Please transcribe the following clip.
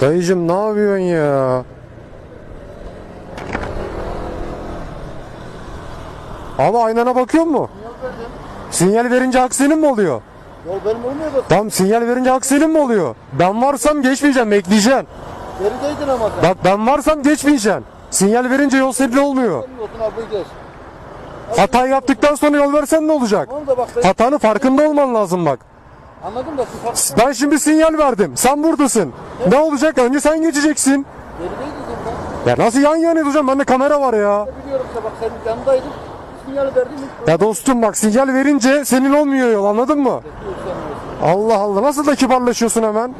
Dayıcım ne yapıyorsun ya? Abi aynana bakıyor mu? Sinyal verince aksinin mi oluyor? Yol benim olmuyor da Tam sinyal verince aksinin mi oluyor? Ben varsam geçmeyeceğim, bekleyeceksin. gerideydin ama sen. Bak ben varsam geçmeyeceksin. Sinyal verince yol senin olmuyor. Olsun abi geç. Hata yaptıktan sonra yol versen ne olacak? Hatanın farkında olman lazım bak. Anladım da fark Ben şimdi sinyal verdim. Sen buradasın. Ne olacak? Önce sen geçeceksin. gerideydin sen. Ya nasıl yan yana duracağım? Bende kamera var ya. Biliyorum işte bak senin yanındaydın. Sinyal verdim. Ya dostum bak sinyal verince senin olmuyor yol anladın mı? sen. Allah Allah nasıl da kibarlaşıyorsun hemen.